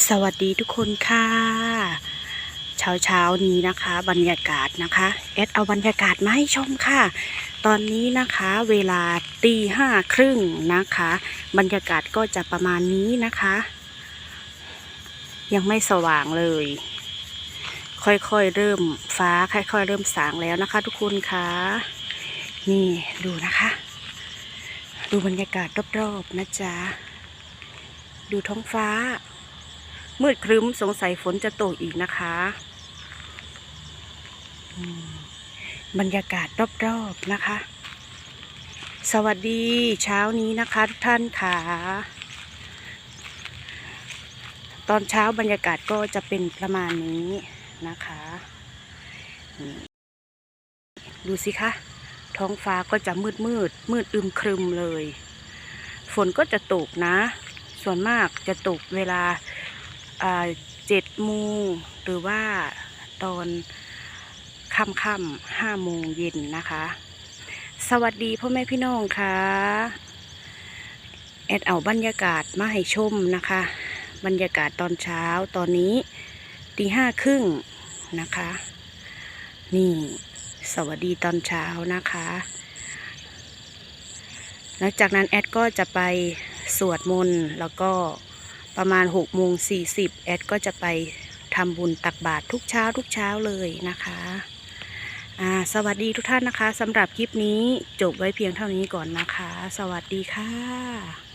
สวัสดีทุกคนค่ะ เช้าเช้านี้นะคะ บรรยากาศนะคะเอดเอาบรรยากาศมาให้ชมค่ะ ตอนนี้นะคะเวลาตีห้าครึ่งนะคะ บรรยากาศก็จะประมาณนี้นะคะ ยังไม่สว่างเลย ค่อยๆเริ่มฟ้าค่อยๆเริ่มสางแล้วนะคะ ทุกคนคะนี่ดูนะคะ ดูบรรยากาศรอบๆนะจ๊ะดูท้องฟ้า มืดครึ้มสงสัยฝนจะตกอีกนะคะอืมบรรยากาศรอบๆนะคะ สวัสดีเช้านี้นะคะทุกท่านค่ะ ตอนเช้าบรรยากาศก็จะเป็นประมาณนี้นะคะ ดูสิคะ ท้องฟ้าก็จะมืดมืด มืดอึมครึมเลย ฝนก็จะตกนะ ส่วนมากจะตกเวลา เจ็ดโมงหรือว่าตอนค่ำค่ำๆห้าโมงเย็นนะคะ สวัสดีพ่อแม่พี่น้องค่ะ แอดเอาบรรยากาศมาให้ชมนะคะ บรรยากาศตอนเช้าตอนนี้ตีห้าครึ่งนะคะ นี่สวัสดีตอนเช้านะคะ หลังจากนั้นแอดก็จะไปสวดมนต์แล้วก็ ประมาณ6กโมงสีแอดก็จะไปทำบุญตักบาตรทุกเช้าทุกเช้าเลยนะคะสวัสดีทุกท่านนะคะสำหรับคลิปนี้จบไว้เพียงเท่านี้ก่อนนะคะ สวัสดีค่ะ